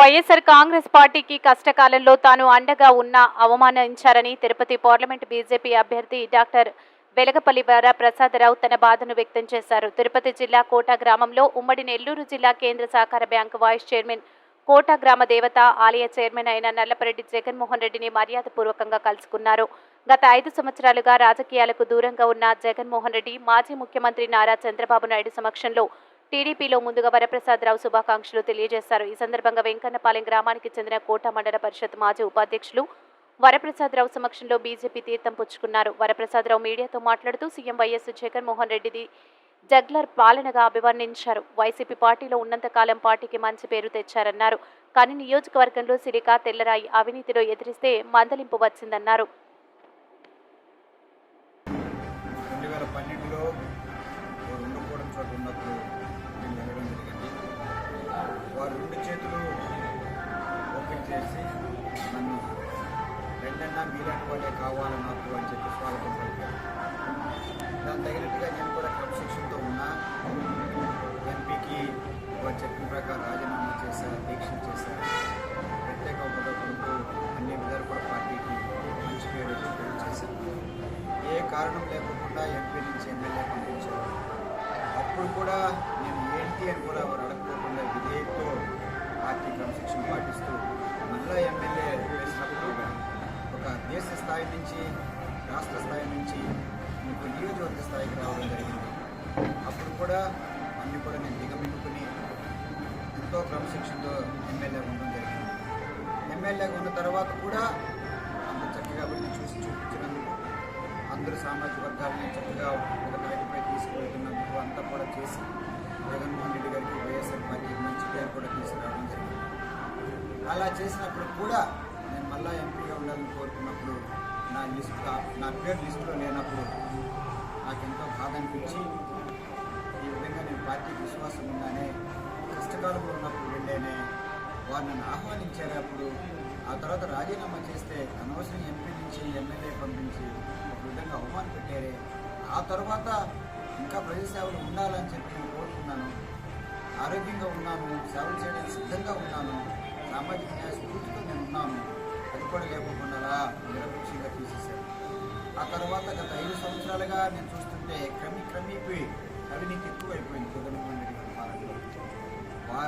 వైఎస్ఆర్ కాంగ్రెస్ పార్టీకి కష్టకాలంలో తాను అండగా ఉన్న అవమానించారని తిరుపతి పార్లమెంట్ బీజేపీ అభ్యర్థి డాక్టర్ వెలగపల్లి వరప్రసాదరావు తన బాధను వ్యక్తం చేశారు. తిరుపతి జిల్లా కోట గ్రామంలో ఉమ్మడి నెల్లూరు జిల్లా కేంద్ర సహకార బ్యాంకు వైస్ చైర్మన్ కోట గ్రామ దేవత ఆలయ చైర్మన్ అయిన నల్లపరెడ్డి జగన్మోహన్ రెడ్డిని మర్యాదపూర్వకంగా కలుసుకున్నారు. గత ఐదు సంవత్సరాలుగా రాజకీయాలకు దూరంగా ఉన్న జగన్మోహన్ రెడ్డి మాజీ ముఖ్యమంత్రి నారా చంద్రబాబు నాయుడు సమక్షంలో టీడీపీలో ముందుగా వరప్రసాదరావు శుభాకాంక్షలు తెలియజేశారు. ఈ సందర్భంగా వెంకన్నపాలెం గ్రామానికి చెందిన కోట మండల పరిషత్ మాజీ ఉపాధ్యక్షులు వరప్రసాదరావు సమక్షంలో బీజేపీ తీర్థం పుచ్చుకున్నారు. వరప్రసాదరావు మీడియాతో మాట్లాడుతూ సీఎం వైఎస్ జగన్మోహన్ రెడ్డిది జగ్లర్ పాలనగా అభివర్ణించారు. వైసీపీ పార్టీలో ఉన్నంత కాలం పార్టీకి మంచి పేరు తెచ్చారన్నారు. కానీ నియోజకవర్గంలో సిరికా తెల్లరాయి అవినీతిలో ఎదిరిస్తే మందలింపు వచ్చిందన్నారు. చేసి నన్ను రెండన్నా మీలాంటి వాళ్ళే కావాలి నాకు అని చెప్పి స్వాగతం పలికారు. దాని తగినట్టుగా నేను కూడా క్రమశిక్షణతో ఉన్నా. ఎంపీకి వారు చెప్పిన ప్రకారం రాజీనామా చేశారు దీక్షలు చేశారు. ప్రత్యేక హోదా కొరకు అన్ని విధాలు కూడా పార్టీకి మంచి పేరు చేశారు ఏ కారణం లేకుండా ఎంపీ నుంచి ఎమ్మెల్యే పంపించారు. అప్పుడు కూడా నేను ఏంటి అని కూడా వారు అడగకోకుండా విధేయతతో పార్టీ క్రమశిక్షణ పార్టీ జిల్లా ఎమ్మెల్యే వేసినప్పుడు ఒక దేశ స్థాయి నుంచి రాష్ట్ర స్థాయి నుంచి మీకు నియోజకవర్గ స్థాయికి రావడం జరిగింది. అప్పుడు కూడా అన్ని కూడా నేను దిగమింగుకుని ఎంతో క్రమశిక్షణతో ఎమ్మెల్యే ఉండడం జరిగింది. ఎమ్మెల్యేగా ఉన్న తర్వాత కూడా అంత చక్కగా వెళ్ళి చూసి చూపించినందుకు అందరూ సామాజిక వర్గాలని చక్కగా ఒక తాటిపై తీసుకువెళ్తున్నందుకు అంతా కూడా చేసి జగన్మోహన్ అలా చేసినప్పుడు కూడా నేను మళ్ళా ఎంపీగా ఉండాలని కోరుకున్నప్పుడు నా లిస్ట్ నా పేరు లిస్టులో లేనప్పుడు నాకు ఎంతో బాధ అనిపించి ఈ విధంగా నేను పార్టీకి విశ్వాసం ఉన్నానే కష్టకాలంలో ఉన్నప్పుడు వెళ్ళేనే వారు నన్ను ఆహ్వానించారు. అప్పుడు ఆ తర్వాత రాజీనామా చేస్తే అనవసరం ఎంపీ నుంచి ఎమ్మెల్యే పంపించి ఒక విధంగా అవమానం పెట్టారే. ఆ తర్వాత ఇంకా ప్రజాసేవలు ఉండాలని చెప్పి నేను కోరుకున్నాను ఆరోగ్యంగా ఉన్నాను సేవలు చేయడానికి సిద్ధంగా ఉన్నాను. సామాజిక న్యాయ స్ఫూర్తితో నేను ఉన్నాము అది కూడా లేకుండా నిరపేక్షంగా తీసేశారు. ఆ తర్వాత గత ఐదు సంవత్సరాలుగా నేను చూస్తుంటే క్రమి క్రమీపోయి అవినీతి ఎక్కువైపోయింది. జగన్మోహన్ రెడ్డి గారి పాలనలో.